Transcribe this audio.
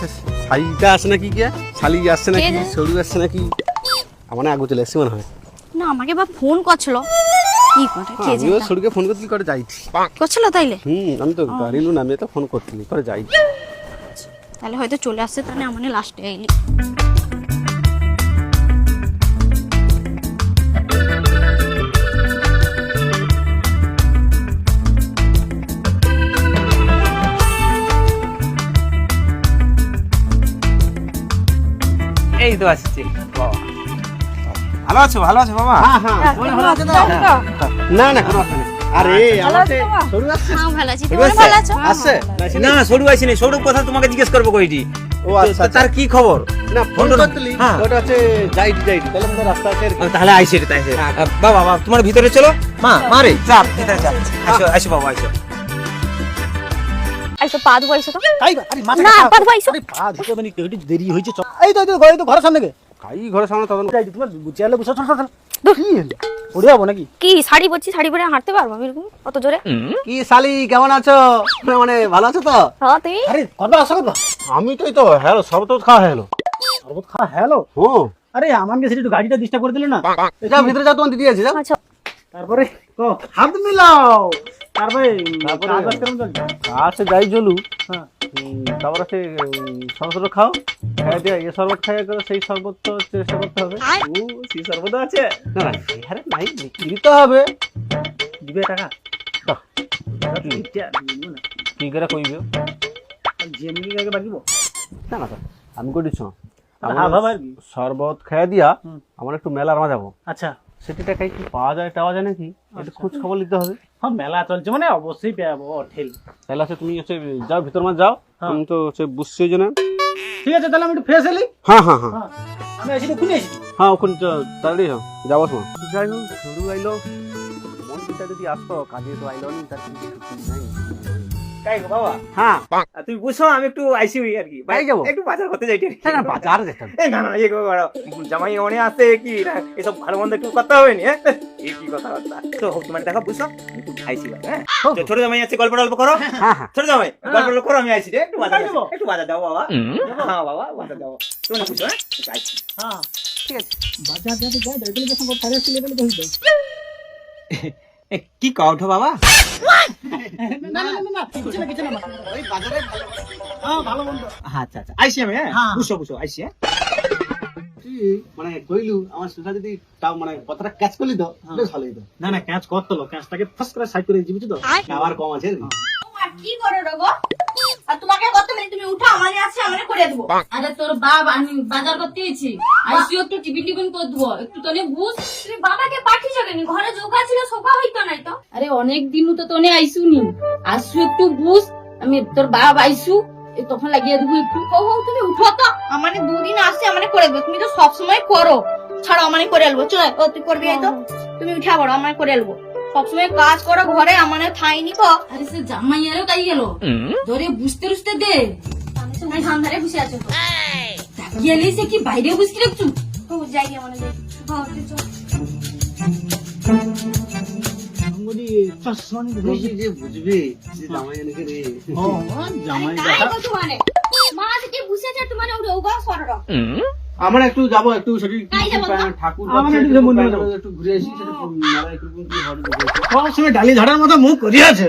সে শালিটা আসে নাকি কে? শালি আসছে নাকি? সরু আসছে নাকি? আমার আগে চলে এসছে মনে হয়। না আমাকে বা ফোন করছিল। কি করে? কে আমিও জানে সরুকে ফোন করতে করে যাইছি। করছিল তাইলে? হুম আমি তো গাড়িলু তো ফোন করতে করে তাহলে হয়তো চলে আসছে তাহলে আমার লাস্টে আইলি এই তো আসছি। ভালো আছো ভালো আছো বাবা? না না কোনো অসুবিধা নেই। আরে আমার সরু আসছে হ্যাঁ ভালো আছি। তুমি ভালো আছো? আসছে? না সরু আইসিনি সরু কথা তোমাকে জিজ্ঞেস করব কইটি। ও আচ্ছা তার কি খবর? না ফোন হ্যাঁ। ওটা তাহলে রাস্তা রে বাবা তোমার ভিতরে চলো। মা মা রে। চাপ ভিতরে চাপ আসো আসো বাবা আসো। আইসো পা ধুবো আইসো তো। তাই আরে মাথা না পা ধুবো আইসো। আরে পা ধুতে মানে একটু দেরি হয়েছে এই তো ঘরে তো সামনে গে। কাই ঘরের সামনে তখন? যাই তোমার চেয়ারলে বসে চল চল চল কি হলো? পড়ে যাব নাকি? কি শাড়ি পরছি শাড়ি পরে হাঁটতে পারব আমি এরকম অত জোরে? কি শালি কেমন আছো? মানে ভালো আছো তো? হ্যাঁ তুমি আরে আসো আমি তো এই তো হ্যালো সব তো খাওয়া হলো। শরবত খাওয়া হ্যালো ও আরে আমার কাছে একটু গাড়িটা ডিস্টার্ব করে দিলে না? যাও ভিতরে যাও তোমার দিদি আছে যাও আচ্ছা। তারপরে ও হাত মিলাও তারপরে? তারপরে- কেমন চলছে? আছে যাই জলু হ্যাঁ। তারপরে সে শরবত খাও। খাই দিয়ে এ শরবত খাইয়া করে সেই শরবত তো চেষ্টা করতে হবে। ও সি সর্বদা আছে। না না আরে নাই দিতে হবে। দিবে টাকা? কি? করে কইবে? জিএমনি আগে বাকিব না না আমি হ্যাঁ ভাবা শরবত খাইয়া দিয়া। আমার একটু মেলার মা যাব আচ্ছা। সেটি টাকায় কি পাওয়া যায় টাওয়া যায় নাকি? একটু খোঁজ খবর নিতে হবে। হ্যাঁ মেলা চলছে মানে অবশ্যই পেয়াবো ঠেল তাহলে আছে তুমি হচ্ছে যাও ভিতর মা যাও। হ্যাঁ। আমি তো হচ্ছে বুঝছি যে না। ঠিক আছে তাহলে আমি একটু ফ্রেশ এলি হ্যাঁ হ্যাঁ হ্যাঁ। হ্যাঁ আমি এসে খুলে এসেছি হ্যাঁ ওখানে তাড়াতাড়ি যাও যাব সময় যাই হোক শুরু আইলো। মন্দিরটা যদি আসতো কাজে তো আইলো নি তার কিছু নাই। কাই গো বাবা? হ্যাঁ। তুমি বুঝছ আমি একটু আইসি হই আর কি। তাই যাব? একটু বাজার করতে যাই না না বাজার যেতে হবে। না না এই গো জামাই মনে আছে কি? না, এসব ভালো মন্দ একটু করতে হবে নি হ্যাঁ? এই কি কথা বার্তা তো তোমার দেখা বুঝছ? একটু আইসি হ্যাঁ? ছোট জামাই আছে গল্প টল্প করো। হ্যাঁ হ্যাঁ। ছোট জামাই গল্প টল্প করো আমি আইসি রে একটু বাজার যাব? একটু বাজার দাও বাবা। হ্যাঁ বাবা বাজার দাও তুমি না বুঝছ হ্যাঁ? আইসি। হ্যাঁ। ঠিক আছে। বাজার যাতে যাই দেখলে যখন সাড়ে আসছি লেভেলে দেখি কি কওঠো বাবা? না না না না কিছু না কিছু না ওই বাজারে হ্যাঁ ভালো মন্দ আচ্ছা আচ্ছা আইসি আমি হ্যাঁ? হ্যাঁ। বুঝছ বুঝছ আইসি হ্যাঁ? তুই মানে কইলু আমার সুসা যদি তাও মানে কথাটা ক্যাচ করলি তো বেশ ভালো হইতো। না না ক্যাচ করতে ক্যাচটাকে ফার্স্ট করে সাইড করে তো আবার কম আছে। কি করো রগো আর তোমাকে করতে তুমি উঠো আমারে আছে আমারে করে দেবো। আরে তোর বাপ আমি বাজার করতে গেছি। আইসি একটু টিফিন টিফিন করে দেবো। একটু তোনে বুঝ। তুমি বাবাকে পাঠিয়েছ কেন? ঘরে যোগা ছিল সোফা হইতো নাই তো। আরে অনেক দিন তো তোনে আইসু নি আসু একটু বুঝ আমি তোর বাপ আইসু। তখন লাগিয়ে দেবো একটু। তুমি উঠো তো। আমারে দুদিন আসছে আমারে করে দেবো। তুমি তো সব সময় করো। ছাড়ো আমারে করে আলবো। চলো তুই করবি তো। তুমি উঠা পড়ো আমার করে আলবো। সবসময় কাজ করো ঘরে আমারে থাইনি তো। আরে সে জামাই আরও কাই গেল ধরে বুঝতে বুঝতে দে। আমি তো নাই ধান্ধারে বসে আছো তো। গেলি সে কি বাইরে বুঝতে রাখছু ও যাই আমারে যাই হ্যাঁ তুই চল। জামাই আমরা একটু যাব একটু? ঠাকুর একটু ঘুরে আসি সেটা। সব সময় ডালি ঝাড়ার মতো মুখ করিয়াছে